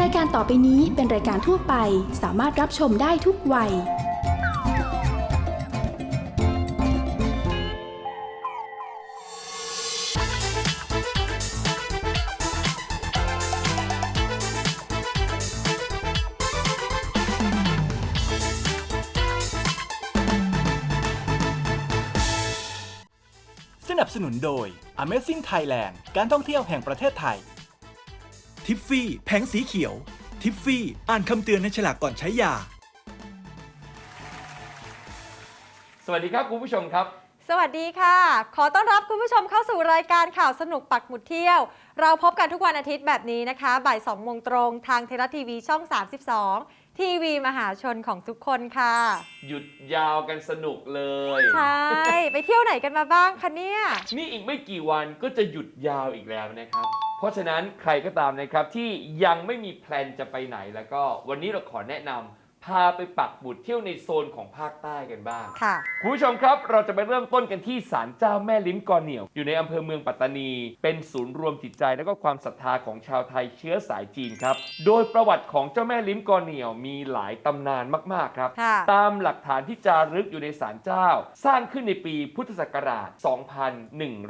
รายการต่อไปนี้เป็นรายการทั่วไป สามารถรับชมได้ทุกวัย สนับสนุนโดย Amazing Thailand การท่องเที่ยวแห่งประเทศไทย ทิฟฟี่แผงสีเขียว ทิฟฟี่ อ่านคำเตือนในฉลากก่อนใช้ยา สวัสดีครับคุณผู้ชมครับ สวัสดีค่ะ ขอต้อนรับคุณผู้ชมเข้าสู่รายการข่าวสนุกปักหมุดเที่ยว เราพบกันทุกวันอาทิตย์แบบนี้นะคะ บ่าย2โมงตรงทางเทรัทีวีช่อง 32 ทีวีมหาชนของทุกคนค่ะ หยุดยาวกันสนุกเลย ใช่ ไปเที่ยวไหนกันมาบ้างคะเนี่ย นี่อีกไม่กี่วันก็จะหยุดยาวอีกแล้วนะครับเพ ราะฉะนั้นใครก็ตามนะครับที่ยังไม่มีแพลนจะไปไหนแล้วก็วันนี้เราขอแนะนำ พาไปปักบุตรเที่ยวในโซนของภาคใต้กันบ้าง ค่ะ คุณผู้ชมครับเราจะไปเริ่มต้นกันที่ศาลเจ้าแม่ลิ้มกอเหนียว อยู่ในอำเภอเมืองปัตตานี เป็นศูนย์รวมจิตใจและก็ความศรัทธาของชาวไทยเชื้อสายจีนครับ โดยประวัติของเจ้าแม่ลิ้มกอเหนียวมีหลายตำนานมากๆครับ ค่ะ ตามหลักฐานที่จารึกอยู่ในศาลเจ้า สร้างขึ้นในปีพุทธศักราช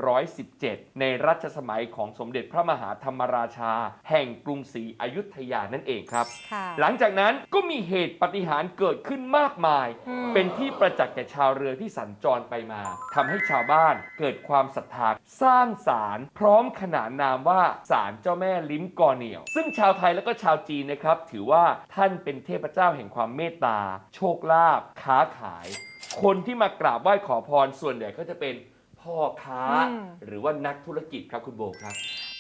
2117 ในรัชสมัยของสมเด็จพระมหาธรรมราชา แห่งกรุงศรีอยุธยานั่นเองครับ ค่ะ หลังจากนั้นก็มีเหตุปาฏิหารย์เกิดขึ้นมากมาย อืม เป็นที่ประจักษ์แก่ชาวเรือที่สัญจรไปมาทำให้ชาวบ้านเกิดความศรัทธาสร้างศาลพร้อมขนานนามว่าศาลเจ้าแม่ลิ้มกอเหนียว ซึ่งชาวไทยและก็ชาวจีนนะครับ ถือว่าท่านเป็นเทพเจ้าแห่งความเมตตา โชคลาภค้าขาย คนที่มากราบไหว้ขอพรส่วนใหญ่ก็จะเป็นพ่อค้า อืม หรือว่านักธุรกิจครับคุณโบครับ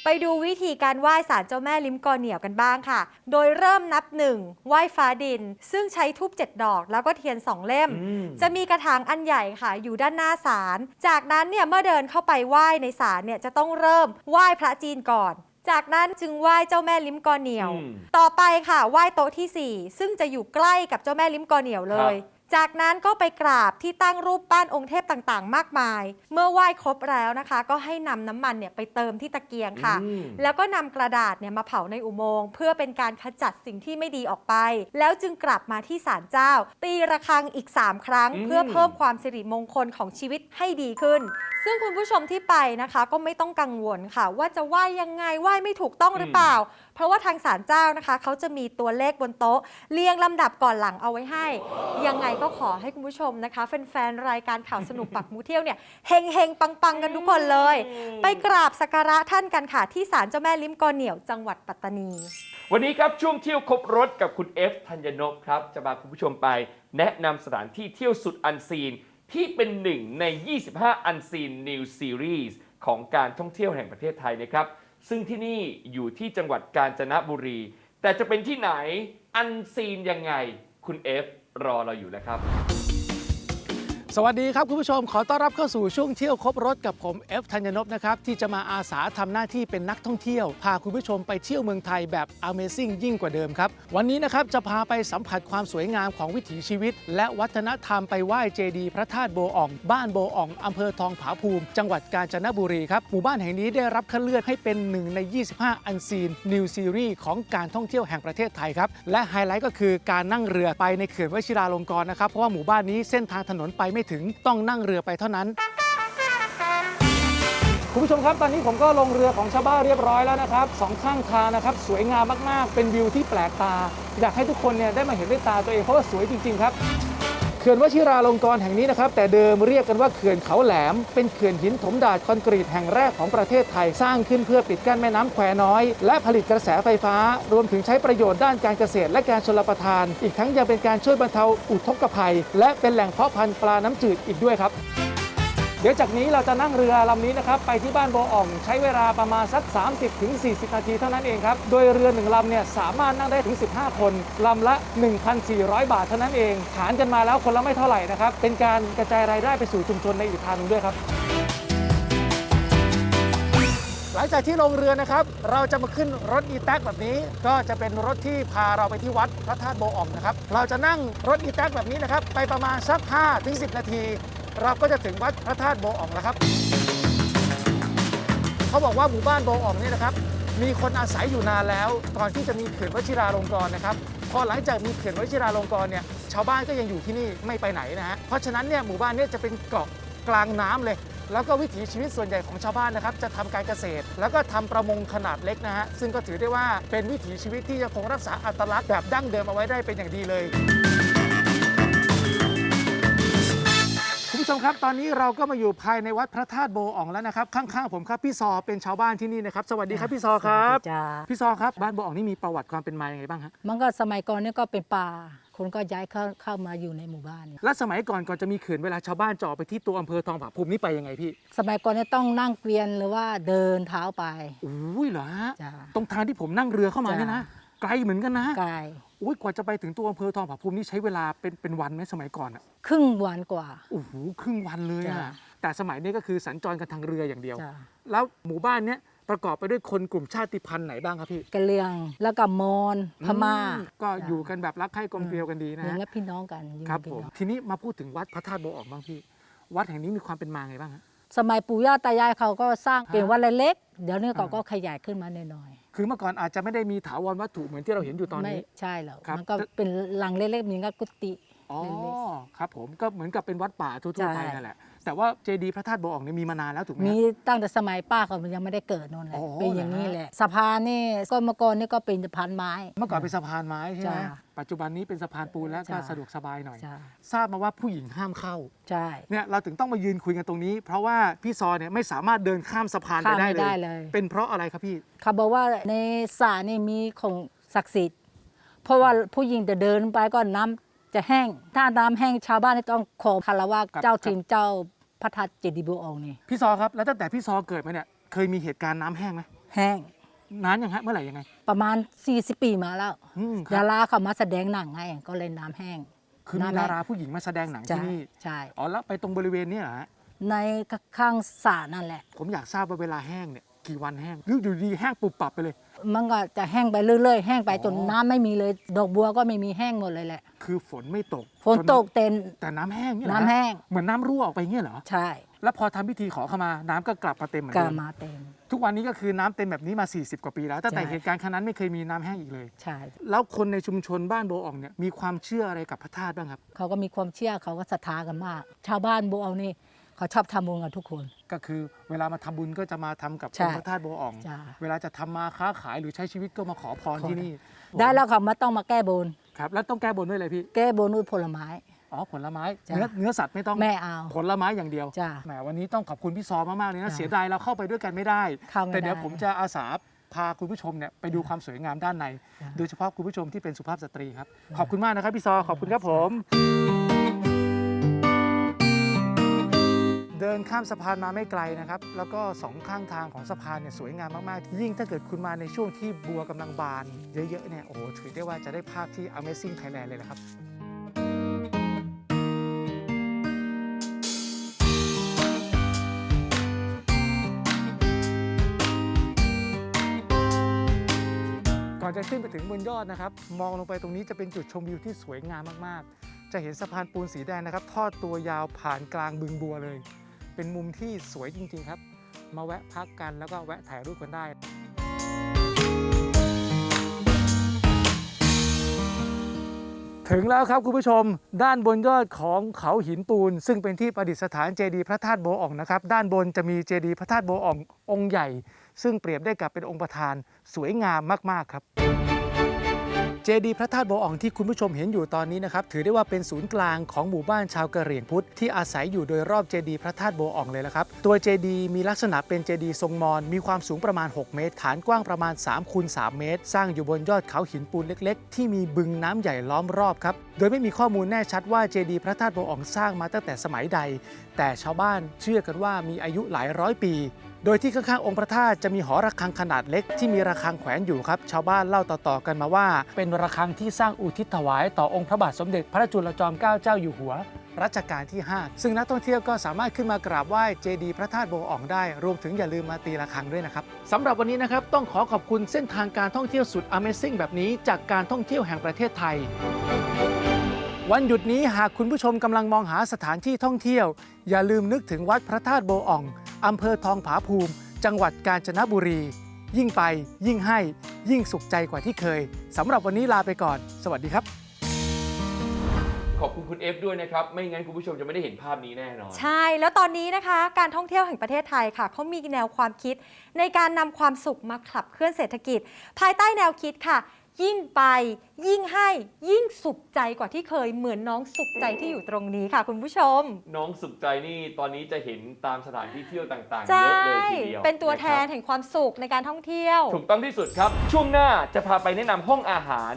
ไปดูวิธีการไหว้ศาลเจ้าแม่ลิ้มกอเหนียวกันบ้างค่ะ โดยเริ่มนับหนึ่งไหว้ฟ้าดิน ซึ่งใช้ทูบเจ็ดดอก แล้วก็เทียนสองเล่ม อืม จะมีกระถางอันใหญ่ค่ะ อยู่ด้านหน้าศาล จากนั้นเนี่ยเมื่อเดินเข้าไปไหว้ในศาลเนี่ยจะต้องเริ่มไหว้พระจีนก่อน จากนั้นจึงไหว้เจ้าแม่ลิ้มกอเหนียว อืมต่อไปค่ะไหว้โต๊ะทีสี่4ซึ่งจะอยู่ใกล้กับเจ้าแม่ลิ้มกอเหนียวเลย ครับ จากนั้นก็ไปกราบที่ตั้งรูปปั้นองค์เทพต่างๆ มากมาย เมื่อไหว้ครบแล้วนะคะ ก็ให้นำน้ำมันเนี่ยไปเติมที่ตะเกียงค่ะอืมแล้วก็นำกระดาษเนี่ยมาเผาในอุโมงค์เพื่อเป็นการขจัดสิ่งที่ไม่ดีออกไป แล้วจึงกลับมาที่ศาลเจ้า ตีระฆังอีก 3 ครั้งอืมเพื่อเพิ่มความสิริมงคลของชีวิตให้ดีขึ้น ซึ่งคุณผู้ชมที่ไปนะคะ ก็ไม่ต้องกังวลค่ะ ว่าจะไหว้ยังไงไหว้ไม่ถูกต้องหรือเปล่าเพราะว่าทางศาลเจ้านะคะเขาจะมีตัวเลขบนโต๊ะเรียงลำดับก่อนหลังเอาไว้ให้ ยังไงก็ขอให้คุณผู้ชมนะคะแฟนๆรายการข่าวสนุกปักหมูเที่ยวเนี่ยเฮงเฮงๆปังๆกันทุกคนเลย ไปกราบสักการะท่านกันค่ะ ที่ศาลเจ้าแม่ลิ้มกอเหนียวจังหวัดปัตตานี วันนี้ครับช่วงเที่ยวครบรถกับคุณเอฟธัญนพครับ จะพาคุณผู้ชมไป แนะนำสถานที่เที่ยวสุดอันซีน ที่เป็นหนึ่งใน 25 อันซีน New Series ของการท่องเที่ยวแห่งประเทศไทยนะครับ ซึ่งที่นี่อยู่ที่จังหวัดกาญจนบุรี แต่จะเป็นที่ไหนอันซีนยังไง คุณเอฟรอเราอยู่แล้วครับ สวัสดีครับคุณผู้ชมขอต้อนรับเข้าสู่ช่วงเที่ยวครบรถกับผมเอฟธัญนพนะครับที่จะมาอาสาทำหน้าที่เป็นนักท่องเที่ยว พาคุณผู้ชมไปเที่ยวเมืองไทยแบบ Amazing ยิ่งกว่าเดิมครับ วันนี้นะครับจะพาไปสัมผัสความสวยงามของวิถีชีวิต และวัฒนธรรมไปไหว้เจดีย์พระธาตุโบอ่อง บ้านโบอ่องอำเภอทองผาภูมิ จังหวัดกาญจนบุรีครับหมู่บ้านแห่งนี้ได้รับคัดเลือกให้เป็นหนึ่งใน 25 อันซีน New Series ของการท่องเที่ยวแห่งประเทศไทยครับและไฮไลท์ก็คือการนั่งเรือไปในเขื่อนวชิราลงกรณ์นะครับเพราะว่าหมู่บ้านนี้เส้นทางถนนไปไม่ถึงต้องนั่งเรือไปเท่านั้น คุณผู้ชมครับ ตอนนี้ผมก็ลงเรือของชาวบ้านเรียบร้อยแล้วนะครับสองข้างทางนะครับสวยงามมากๆ เป็นวิวที่แปลกตา อยากให้ทุกคนเนี่ยได้มาเห็นด้วยตาตัวเองเพราะว่าสวยจริง ๆ ครับ ขื่อนวชิราลงกรณ์แห่งนี้นะครับ แต่เดิมเรียกกันว่าเขื่อนเขาแหลม เป็นเขื่อนหินถมดาดคอนกรีตแห่งแรกของประเทศไทยสร้างขึ้นเพื่อปิดกั้นแม่น้ำแควน้อย และผลิตกระแสไฟฟ้า รวมถึงใช้ประโยชน์ด้านการเกษตรและการชลประทาน อีกทั้งยังเป็นการช่วยบรรเทาอุทกภัย และเป็นแหล่งเพาะพันธุ์ปลาน้ำจืดอีกด้วยครับ เดี๋ยวจากนี้เราจะนั่งเรือลำนี้นะครับไปที่บ้านโบอ่อง ใช้เวลาประมาณสัก 30-40ถึง40 นาทีเท่านั้นเองครับ โดยเรือหนึ่งลำเนี่ยสามารถนั่งได้ถึง 15 คนลำละ 1,400 บาทเท่านั้นเองหารกันมาแล้วคนละไม่เท่าไหร่นะครับ เป็นการกระจายรายได้ไปสู่ชุมชนในอีกทางนึงด้วยครับ หลังจากที่ลงเรือนะครับ เราจะมาขึ้นรถอีแท็กแบบนี้ ก็จะเป็นรถที่พาเราไปที่วัดพระธาตุโบอ่องนะครับเราจะนั่งรถอีแท็กแบบนี้นะครับไปประมาณสัก5ถึง10 นาที เราก็จะถึงวัดพระธาตุโบอ่องแล้วครับ เขาบอกว่าหมู่บ้านโบอ่องเนี่ยนะครับ มีคนอาศัยอยู่นานแล้วก่อนที่จะมีเขื่อนวชิราลงกรณ์นะครับ พอหลังจากมีเขื่อนวชิราลงกรณ์เนี่ย ชาวบ้านก็ยังอยู่ที่นี่ไม่ไปไหนนะฮะ เพราะฉะนั้นเนี่ยหมู่บ้านเนี้จะเป็นเกาะกลางน้ำเลย แล้วก็วิถีชีวิตส่วนใหญ่ของชาวบ้านนะครับ จะทำการเกษตร แล้วก็ทำประมงขนาดเล็กนะฮะ ซึ่งก็ถือได้ว่าเป็นวิถีชีวิตที่ยังคงรักษาอัตลักษณ์แบบดั้งเดิมเอาไว้ได้เป็นอย่างดีเลย ผู้ชมครับตอนนี้เราก็มาอยู่ภายในวัดพระธาตุโบอ่องแล้วนะครับข้างๆผมครับพี่ซอเป็นชาวบ้านที่นี่นะครับสวัสดีครับพี่ซอครับจ้าพี่ซอครับบ้านโบอ่องนี่มีประวัติความเป็นมาอย่างไรบ้างฮะมันก็สมัยก่อนเนี่ยก็เป็นป่า คนก็ย้ายเข้าเข้ามาอยู่ในหมู่บ้านเนี่ยและสมัยก่อนก่อนจะมีเขื่อนเวลาชาวบ้านจะออกไปที่ตัวอำเภอทองผาภูมินี่ไปยังไงพี่สมัยก่อนเนี่ยต้องนั่งเกวียนหรือว่าเดินเท้าไป อุ้ยเหรอฮะจ้าตรงทางที่ผมนั่งเรือเข้ามาเนี่ยนะจ้ไกลเหมือนกันนะ ไกล อุ้ยกว่าจะไปถึงตัวอำเภอทองผาภูมินี่ใช้เวลาเป็นเป็นวันไหมสมัยก่อนอะครึ่งวันกว่า โอ้โหครึ่งวันเลยอะจ้ะ แต่สมัยนี้ก็คือสัญจรกันทางเรืออย่างเดียว จ้าแล้วหมู่บ้านเนี้ยประกอบไปด้วยคนกลุ่มชาติพันธุ์ไหนบ้างครับพี่กะเหรียงแล้วก็มอญพม่าอืก็อยู่กันแบบรักใคร่กลมเกลียวกันดีนะอย่างฮะและพี่น้องกันอยู่ครับพี่ผมน้องทีนี้มาพูดถึงวัดพระธาตุโบอ่องบ้างพี่ วัดแห่งนี้มีความเป็นมาไงบ้างฮะ สมัยปู่ย่าตายายเขาก็สร้างเป็นฮะวัดเล็กๆเดี๋ยวนี้เขาอ่าก็ขยายขึ้นมาหน่อยคือเมื่อก่อนอาจจะไม่ได้มีถาวรวัตถุเหมือนที่เราเห็นอยู่ตอนๆไม่นี้ ใช่หรอกครับ มันก็เป็นหลังเล็กๆมีก็กุฏิ อ๋อเล็กครับผมก็เหมือนกับเป็นวัดป่าทั่วๆไปใช่ นั่นแหละ แต่ว่าเจดีย์พระธาตุโบอ่องเนี่ยมีมานานแล้วถูกไหมมีฮะตั้งแต่สมัยป้าเขายังไม่ได้เกิดนู่นแหละอ๋อเป็นอย่างนี้เหรอฮะ แหละสะพานนี่ก็เมื่อก่อนนี่ก็เป็นสะพานไม้ เมื่อก่อนเป็นสะพานไม้ใช่ไหมจ้ะปัจจุบันนี้เป็นสะพานปูนแล้วก็จ้ะ สะดวกสบายหน่อยจ้าทราบมาว่าผู้หญิงห้ามเข้า ใช่เนี่ยเราถึงต้องมายืนคุยกันตรงนี้ เพราะว่าพี่ซอเนี่ยไม่สามารถเดินข้ามสะพานไปข้ามได้ไม่เลได้ย เลย เป็นเพราะอะไรครับพี่เขาบอกว่าในสระนี่มีของศักดิ์สิทธิ์ เพราะว่าผู้หญิงจะเดินไปก็น้ำจะแห้ง ถ้าน้ำแห้งชาวบ้านนี่ต้องขอคารวะครับเจ้าถิ่นเจ้า พระธาตุเจดีย์บัวองค์นี่พี่ซอครับแล้วตั้งแต่พี่ซอเกิดมาเนี่ยเคยมีเหตุการณ์น้ำแห้งไหมแห้งนานยังฮะเมื่อไหร่ยังไงประมาณ 40 ปีมาแล้ว อืมคดารับราเขามาแสดงหนังไงก็เลยน้ำแห้งคือมีน้ำแห้ดางราผู้หญิงมาแสดงหนังใช่ที่นี่ใช่ อ๋อแล้วไปตรงบริเวณนี้เหรอฮะในข้างสระนั่นแหละ ผมอยากทราบว่าเวลาแห้งเนี่ยกี่วันแห้งหรืออยู่ดีแห้งปุบปับไปเลย มันก็จะแห้งไปเรื่อยๆ แห้งไปอ๋อจนน้ำไม่มีเลย ดอกบัวก็ไม่มีแห้งหมดเลยแหละ คือฝนไม่ตกฝนตกเต็น แต่น้ำแห้งเนี่ยเรอน้ำแห้ง เหมือนน้ำรั่วออกไปเงี้ยเหรอ ใช่แล้วพอทำพิธีขอขมา น้ำก็กลับมาเต็มเหมือนกาเดิมมาเต็ม ทุกวันนี้ก็คือน้ำเต็มแบบนี้มา 40 กว่าปีแล้วตั้งแต่ใช่ เหตุการณ์ครั้งนั้นไม่เคยมีน้ำแห้งอีกเลย ใช่ แล้วคนในชุมชนบ้านโบอ่องเนี่ยมีความเชื่ออะไรกับพระธาตุบ้างครับ เขาก็มีความเชื่อเขาก็ศรัทธากันมาก ชาวบ้านบัวเอานี่ เขาชอบทำบุญกันทุกคน ก็คือเวลามาทำบุญก็จะมาทำกับใช่องค์พระธาตุโบอ่อง จ้าเวลาจะทำมาค้าขายหรือใช้ชีวิตก็มาขอพรขอที่นี่ได้แล้วเขามาต้องมาแก้บน ครับ แล้วต้องแก้บนด้วยอะไรพี่ แก้บนด้วยผลไม้ อ๋อผลไม้ จ้ะ เนื้อเนื้อสัตว์ไม่ต้อง แม่เอา ผลไม้อย่างเดียว จ้ะ แหมวันนี้ต้องขอบคุณพี่ซอมาก ๆ เลยนะ จ้ะเสียดายเราเข้าไปด้วยกันไม่ได้ เข้าไม่แต่เดี๋ยวได้ผมจะอาสาพาคุณผู้ชมเนี่ยไปดูความสวยงามด้านใน จ้ะ โดยเฉพาะคุณผู้ชมที่เป็นสุภาพสตรีครับ ขอบคุณมากนะครับพี่ซอ ขอบคุณครับผม เดินข้ามสะพานมาไม่ไกลนะครับ แล้วก็สองข้างทางของสะพานเนี่ยสวยงามมาก ๆ ยิ่งถ้าเกิดคุณมาในช่วงที่บัวกำลังบานเยอะ ๆ เนี่ย โอ้โห ถือได้ว่าจะได้ภาพที่ Amazing Thailand เลยนะครับก่อนจะขึ้นไปถึงบนยอดนะครับ มองลงไปตรงนี้จะเป็นจุดชมวิวที่สวยงามมาก ๆ จะเห็นสะพานปูนสีแดงนะครับ ทอดตัวยาวผ่านกลางบึงบัวเลย เป็นมุมที่สวยจริง ๆ ครับ มาแวะพักกันแล้วก็แวะถ่ายรูปกันได้ถึงแล้วครับคุณผู้ชมด้านบนยอดของเขาหินปูน ซึ่งเป็นที่ประดิษฐานเจดีย์พระธาตุโบอ่องนะครับ ด้านบนจะมีเจดีย์พระธาตุโบอ่ององค์ใหญ่ ซึ่งเปรียบได้กับเป็นองค์ประธานสวยงามมาก ๆ ครับ เจดีย์พระธาตุโบอ่องที่คุณผู้ชมเห็นอยู่ตอนนี้นะครับถือได้ว่าเป็นศูนย์กลางของหมู่บ้านชาวกะเหรี่ยงพุทธที่อาศัยอยู่โดยรอบเจดีย์พระธาตุโบอ่องเลยละครับตัวเจดีย์มีลักษณะเป็นเจดีย์ทรงมอญมีความสูงประมาณ 6 เมตร ฐานกว้างประมาณ3คูณ3เมตร สร้างอยู่บนยอดเขาหินปูนเล็ก ๆ ที่มีบึงน้ำใหญ่ล้อมรอบครับโดยไม่มีข้อมูลแน่ชัดว่าเจดีย์พระธาตุโบอ่องสร้างมาตั้งแต่สมัยใด แต่ชาวบ้านเชื่อกันว่ามีอายุหลายร้อยปี โดยที่ข้างๆองค์พระธาตุจะมีหอระฆังขนาดเล็กที่มีระฆังแขวนอยู่ครับ ชาวบ้านเล่าต่อๆกันมาว่า เป็นระฆังที่สร้างอุทิศถวายต่อองค์พระบาทสมเด็จพระจุลจอมเกล้าเจ้าอยู่หัวรัชกาลที่ 5 ซึ่งนักท่องเที่ยวก็สามารถขึ้นมากราบไหว้เจดีย์พระธาตุโบอ่องได้ รวมถึงอย่าลืมมาตีระฆังด้วยนะครับสำหรับวันนี้นะครับต้องขอขอบคุณเส้นทางการท่องเที่ยวสุด Amazing แบบนี้จากการท่องเที่ยวแห่งประเทศไทย วันหยุดนี้หากคุณผู้ชมกำลังมองหาสถานที่ท่องเที่ยว อย่าลืมนึกถึงวัดพระธาตุโบอ่องอำเภอทองผาภูมิ จังหวัดกาญจนบุรี ยิ่งไป ยิ่งให้ ยิ่งสุขใจกว่าที่เคยสำหรับวันนี้ลาไปก่อน สวัสดีครับ ขอบคุณคุณเอฟด้วยนะครับ ไม่งั้นคุณผู้ชมจะไม่ได้เห็นภาพนี้แน่นอน ใช่แล้วตอนนี้นะคะ การท่องเที่ยวแห่งประเทศไทยค่ะเขามีแนวความคิด ในการนำความสุขมาขับเคลื่อนเศรษฐกิจ ภายใต้แนวคิดค่ะ ยิ่งไป ยิ่งให้ยิ่งสุขใจกว่าที่เคยเหมือนน้องสุขใจที่อยู่ตรงนี้ค่ะ คุณผู้ชม น้องสุขใจนี่ตอนนี้จะเห็นตามสถานที่เที่ยวต่างๆใช่เยอะเลยทีเดียวเป็นตัวแทนนะครับแห่งความสุขในการท่องเที่ยว ถูกต้องที่สุดครับ ช่วงหน้าจะพาไปแนะนำห้องอาหาร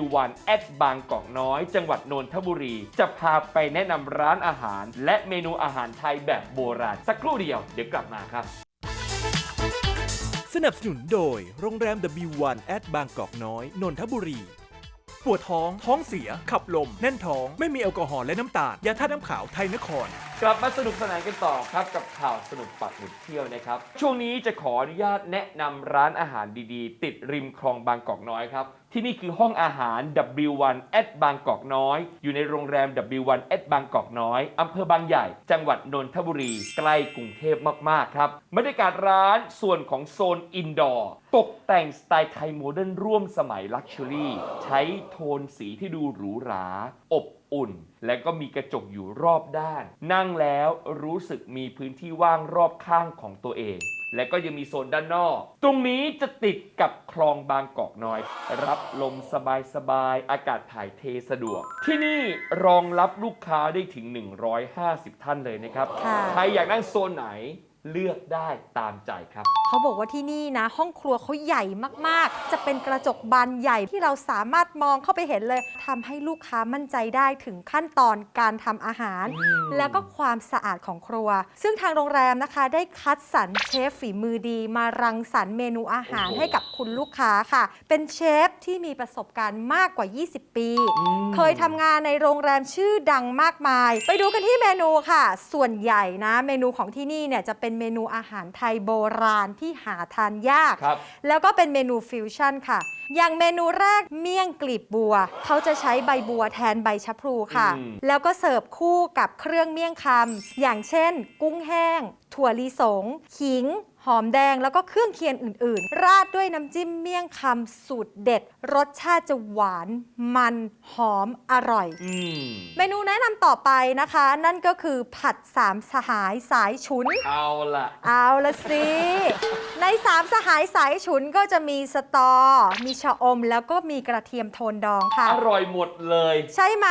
W1 at บางกอกน้อย จังหวัดนนทบุรี จะพาไปแนะนำร้านอาหาร และเมนูอาหารไทยแบบโบราณสักครู่เดียวเดี๋ยวกลับมาครับ สนับสนุนโดยโรงแรม W1 แอดบางกอกน้อย นนทบุรี ปวดท้อง ท้องเสีย ขับลม แน่นท้อง ไม่มีแอลกอฮอล์และน้ำตาล ยาท่าตุน้ำขาวไทยนคร กลับมาสนุกสนานกันต่อครับกับข่าวสนุกปักหมุดเที่ยวนะครับ ช่วงนี้จะขออนุญาตแนะนำร้านอาหารดีๆ ติดริมคลองบางกอกน้อยครับ ที่นี่คือห้องอาหาร W1 at บางกอกน้อย อยู่ในโรงแรม W1 at บางกอกน้อย อำเภอบางใหญ่ จังหวัดนนทบุรี ใกล้กรุงเทพมาก ๆ ครับ บรรยากาศร้านส่วนของโซนอินดอร์ ตกแต่งสไตล์ไทยโมเดิร์นร่วมสมัยลักชัวรี่ ใช้โทนสีที่ดูหรูหรา อบอุ่น และก็มีกระจกอยู่รอบด้าน นั่งแล้วรู้สึกมีพื้นที่ว่างรอบข้างของตัวเอง และก็ยังมีโซนด้านนอก ตรงนี้จะติดกับคลองบางกอกน้อย รับลมสบายๆอากาศถ่ายเทสะดวก ที่นี่รองรับลูกค้าได้ถึง 150 ท่านเลยนะครับค่ะใครอยากนั่งโซนไหน เลือกได้ตามใจครับ เขาบอกว่าที่นี่นะ ห้องครัวเขาใหญ่มากๆ จะเป็นกระจกบานใหญ่ที่เราสามารถมองเข้าไปเห็นเลยทำให้ลูกค้ามั่นใจได้ถึงขั้นตอนการทำอาหาร อืม แล้วก็ความสะอาดของครัว ซึ่งทางโรงแรมนะคะ ได้คัดสรรเชฟฝีมือดี มารังสรรค์เมนูอาหารให้กับคุณลูกค้าค่ะ เป็นเชฟที่มีประสบการณ์มากกว่า 20 ปีเคยทำงานในโรงแรมชื่อดังมากมาย ไปดูกันที่เมนูค่ะ ส่วนใหญ่นะ เมนูของที่นี่เนี่ยจะเป็นเมนูอาหารไทยโบราณที่หาทานยาก ครับ แล้วก็เป็นเมนูฟิวชั่นค่ะ อย่างเมนูแรกเมี่ยงกลีบบัว เขาจะใช้ใบบัวแทนใบชะพลูค่ะ อืม แล้วก็เสิร์ฟคู่กับเครื่องเมี่ยงคำอย่างเช่น กุ้งแห้ง ถั่วลิสง ขิง หอมแดงแล้วก็เครื่องเคียงอื่น ๆ ราดด้วยน้ำจิ้มเมี่ยงคำสูตรเด็ด รสชาติจะหวานมันหอมอร่อย อืมเมนูแนะนำต่อไปนะคะ นั่นก็คือผัดสามสหายสายฉุน เอาล่ะ เอาละสิ ในสามสหายสายฉุนก็จะมีสตอ มีชะอม แล้วก็มีกระเทียมโทนดองค่ะ อร่อยหมดเลย ใช่ไหม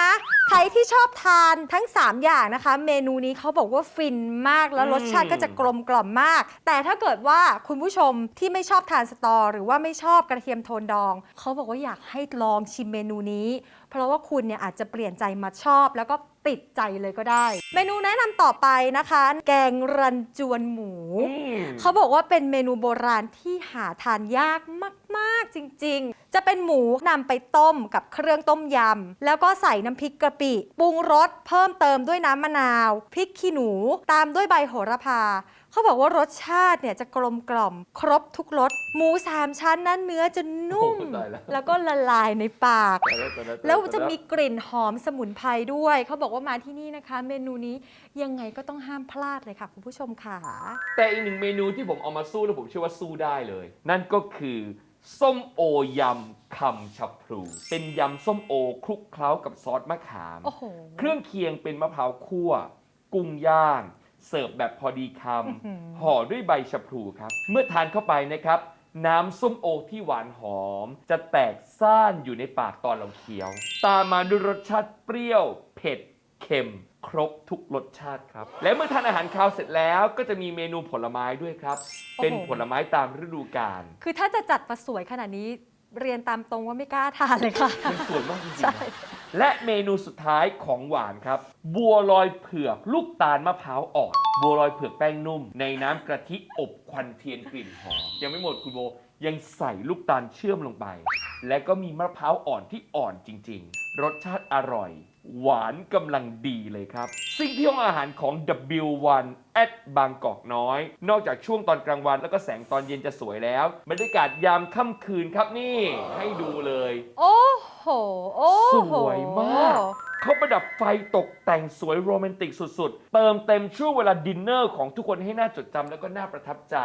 ใครที่ชอบทานทั้ง 3 อย่างนะคะ เมนูนี้เขาบอกว่าฟินมากแล้วอืมรสชาติก็จะกลมกล่อมมาก แต่ถ้าเกิดว่าคุณผู้ชมที่ไม่ชอบทานสตอ หรือว่าไม่ชอบกระเทียมโทนดอง เขาบอกว่าอยากให้ลองชิมเมนูนี้ เพราะว่าคุณเนี่ยอาจจะเปลี่ยนใจมาชอบ แล้วก็ติดใจเลยก็ได้ เมนูแนะนำต่อไปนะคะ แกงรันจวนหมูอืมเขาบอกว่าเป็นเมนูโบราณที่หาทานยากมากๆจริง ๆ จะเป็นหมูนำไปต้มกับเครื่องต้มยำแล้วก็ใส่น้ำพริกกะปิปรุงรสเพิ่มเติมด้วยน้ำมะนาวพริกขี้หนู ตามด้วยใบโหระพา เขาบอกว่ารสชาติเนี่ยจะกลมกล่อม ครบทุกรสหมูสามชั้นนั้นเนื้อจะนุ่ม โอ้ตายแล้ว แล้วก็ละลายในปากตายแล้วตายตายแล้วจะตายมีกลิ่นหอมสมุนไพรด้วย เขาบอกว่ามาที่นี่นะคะ เมนูนี้ยังไงก็ต้องห้ามพลาดเลยค่ะ คุณผู้ชมค่ะ แต่อีกหนึ่งเมนูที่ผมเอามาสู้แล้วผมเชื่อว่าสู้ได้เลย นั่นก็คือ ส้มโอยำคำชับพลูเป็นยำส้มโอคลุกเคล้ากับซอสมะขาม โอ้โห เครื่องเคียงเป็นมะพร้าวคั่ว กุ้งย่าง เสิร์ฟแบบพอดีคอื้อหือำห่อด้วยใบชะพลูครับ เมื่อทานเข้าไปนะครับ น้ำส้มโอที่หวานหอม จะแตกซ่านอยู่ในปากตอนเราเคี้ยว ตามมาด้วยรสชาติเปรี้ยว เผ็ด เค็ม ครบทุกรสชาติครับ และเมื่อทานอาหารคาวเสร็จแล้วก็จะมีเมนูผลไม้ด้วยครับ เป็นโอ้โหผลไม้ตามฤดูกาล คือถ้าจะจัดมาสวยขนาดนี้ เรียนตามตรงว่าไม่กล้าทานเลยค่ะ มันสวยมากจริงใช่ๆนะและเมนูสุดท้ายของหวานครับ บัวลอยเผือกลูกตาลมะพร้าวอ่อนบัวลอยเผือกแป้งนุ่ม ในน้ำกะทิอบควันเทียนกลิ่นหอม ยังไม่หมดคุณโบยังใส่ลูกตาลเชื่อมลงไป และก็มีมะพร้าวอ่อนที่อ่อนจริง ๆ รสชาติอร่อย หวานกำลังดีเลยครับซึ่งที่ห้องอาหารของ W1 at บางกอกน้อย นอกจากช่วงตอนกลางวันแล้วก็แสงตอนเย็นจะสวยแล้วบรรยากาศยามค่ำคืนครับนี่ให้ดูเลย โอ้โห โอ้โห สวยมาก เขาประดับไฟตกแต่งสวยโรแมนติกสุดๆ เติมเต็มช่วงเวลาดินเนอร์ของทุกคนให้น่าจดจำแล้วก็น่าประทับใจ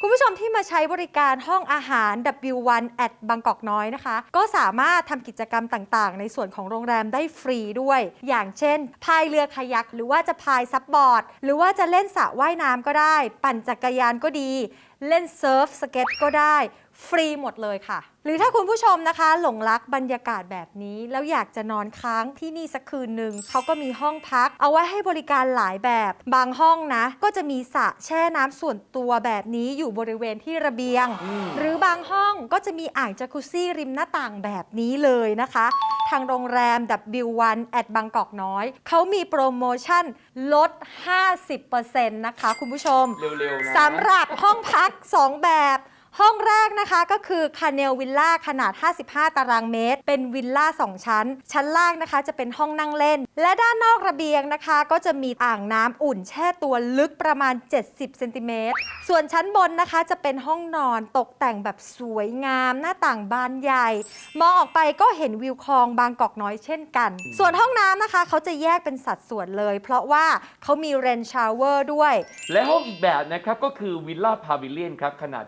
คุณผู้ชมที่มาใช้บริการห้องอาหาร W1 at บางกอกน้อยนะคะ ก็สามารถทำกิจกรรมต่างๆ ในส่วนของโรงแรมได้ฟรีด้วย อย่างเช่นพายเรือคายัก หรือว่าจะพายซับบอร์ด หรือว่าจะเล่นสระว่ายน้ำก็ได้ ปั่นจักรยานก็ดี เล่นเซิร์ฟสเก็ตก็ได้ ฟรีหมดเลยค่ะ หรือถ้าคุณผู้ชมนะคะ หลงรักบรรยากาศแบบนี้ แล้วอยากจะนอนค้างที่นี่สักคืนหนึ่งเขาก็มีห้องพัก เอาไว้ให้บริการหลายแบบ บางห้องนะ ก็จะมีสระแช่น้ำส่วนตัวแบบนี้อยู่บริเวณที่ระเบียง หรือบางห้องก็จะมีอ่างจักรุซี่ริมหน้าต่างแบบนี้เลยนะคะ ทางโรงแรม W1 at บางกอกน้อย เขามีโปรโมชั่นลด 50%นะคะคุณผู้ชมเร็วๆนะสำหรับห้องพัก 2 แบบ ห้องแรกนะคะก็คือคาเนลวิลล่าขนาด 55 ตารางเมตร เป็นวิลล่า 2 ชั้น ชั้นล่างนะคะจะเป็นห้องนั่งเล่น และด้านนอกระเบียงนะคะ ก็จะมีอ่างน้ำอุ่นแช่ตัวลึกประมาณ 70 เซนติเมตร ส่วนชั้นบนนะคะจะเป็นห้องนอนตกแต่งแบบสวยงาม หน้าต่างบานใหญ่ มองออกไปก็เห็นวิวคลองบางกอกน้อยเช่นกัน ส่วนห้องน้ำนะคะ เขาจะแยกเป็นสัดส่วนเลย เพราะว่าเขามีเรนชาวเวอร์ด้วย และห้องอีกแบบนะครับก็คือวิลล่าพาวิเลียนครับขนาด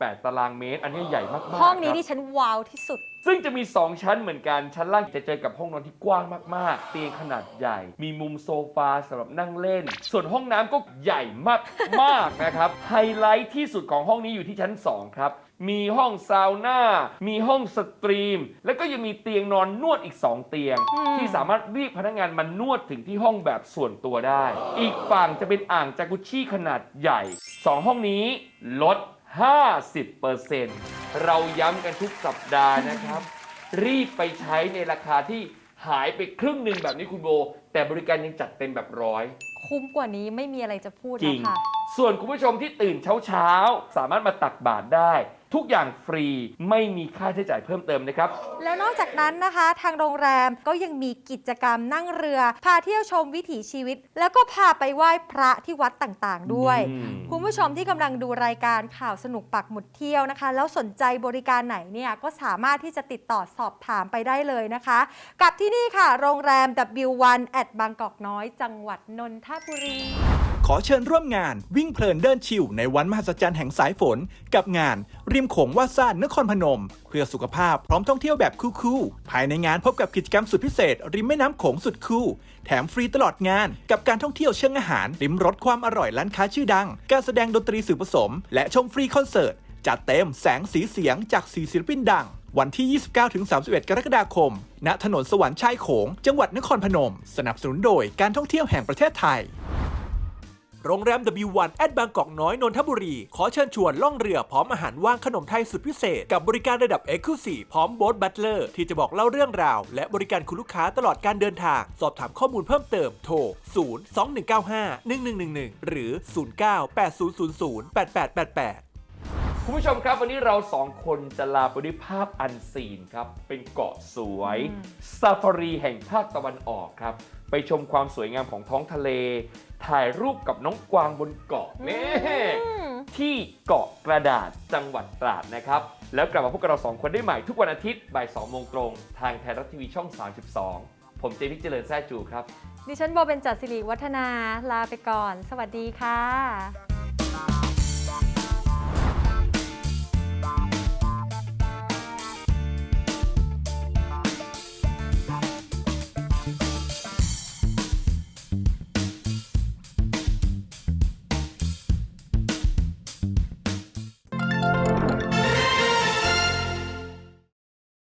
98ตารางเมตร อันนี้ใหญ่มากๆห้องนี้ครับ ที่ฉันว้าวที่สุด ซึ่งจะมี 2 ชั้นเหมือนกัน ชั้นล่างจะเจอกับห้องนอนที่กว้างมาก ๆ เตียงขนาดใหญ่ มีมุมโซฟาสำหรับนั่งเล่น ส่วนห้องน้ำก็ใหญ่มากมากๆนะครับ ไฮไลท์ที่สุดของห้องนี้อยู่ที่ชั้น 2 ครับ มีห้องซาวน่า มีห้องสตรีม แล้วก็ยังมีเตียงนอนนวดอีก 2 เตียงที่สามารถเรียกพนักงานมานวดถึงที่ห้องแบบส่วนตัวได้ อีกฝั่งจะเป็นอ่างจากุชชี่ขนาดใหญ่2ห้องนี้ลด 50%เราย้ำกันทุกสัปดาห์นะครับ รีบไปใช้ในราคาที่หายไปครึ่งหนึ่งแบบนี้คุณโบ แต่บริการยังจัดเต็มแบบร้อย คุ้มกว่านี้ไม่มีอะไรจะพูดจริแล้งวค่ะ ส่วนคุณผู้ชมที่ตื่นเช้าๆ สามารถมาตักบาตรได้ ทุกอย่างฟรีไม่มีค่าใช้จ่ายเพิ่มเติมนะครับ แล้วนอกจากนั้นนะคะ ทางโรงแรมก็ยังมีกิจกรรมนั่งเรือ พาเที่ยวชมวิถีชีวิต แล้วก็พาไปไหว้พระที่วัดต่างๆ ด้วย อืม คุณผู้ชมที่กำลังดูรายการข่าวสนุกปักหมุดเที่ยวนะคะ แล้วสนใจบริการไหนเนี่ยก็สามารถที่จะติดต่อสอบถามไปได้เลยนะคะ กับที่นี่ค่ะ โรงแรม W1 at บางกอกน้อย จังหวัดนนทบุรี ขอเชิญร่วมงานวิ่งเพลินเดินชิวในวันมหัศจรรย์แห่งสายฝน กับงานริมโขงว่าซ่านนครพนม เพื่อสุขภาพพร้อมท่องเที่ยวแบบคู่ๆ ภายในงานพบกับกิจกรรมสุดพิเศษ ริมแม่น้ำโขงสุดคู่ แถมฟรีตลอดงาน กับการท่องเที่ยวเชิงอาหาร ริมรสความอร่อยร้านค้าชื่อดัง การแสดงดนตรีสื่อผสม และชมฟรีคอนเสิร์ตจัดเต็มแสงสีเสียงจากสีศิลปินดังวันที่ 29-31 กรกฎาคม ณ ถนนสวรรค์ชายโขง จังหวัดนครพนม สนับสนุนโดยการท่องเที่ยวแห่งประเทศไทย โรงแรม W1 แอดบางกอกน้อยนนทบุรี ขอเชิญชวนล่องเรือพร้อมอาหารว่างขนมไทยสุดพิเศษ กับบริการระดับ e x c l u s i v e พร้อมโบ๊ทบัตเลอร์ที่จะบอกเล่าเรื่องราว และบริการคุณลูกค้าตลอดการเดินทาง สอบถามข้อมูลเพิ่มเติมโทร 0 2 1 9 5 1 1 1 1 หรือ 09 8000 8888คุณผู้ชมครับวันนี้เราสองคนจะลาไปด้วยภาพอันซีนครับ เป็นเกาะสวยซาฟารีแห่งภาคตะวันออกครับ ไปชมความสวยงามของท้องทะเล ถ่ายรูปกับน้องกวางบนเกาะนี่ที่เกาะกระดาษจังหวัดตราดนะครับ แล้วกลับมาพบกับเราสองคนได้ใหม่ทุกวันอาทิตย์บ่าย2โมงตรง ทางไทยรัฐทีวีช่อง 32 ผมเจมิกเจริญแซ่จูครับ ดิฉันโบเป็นจัดสิริวัฒนาลาไปก่อน สวัสดีค่ะ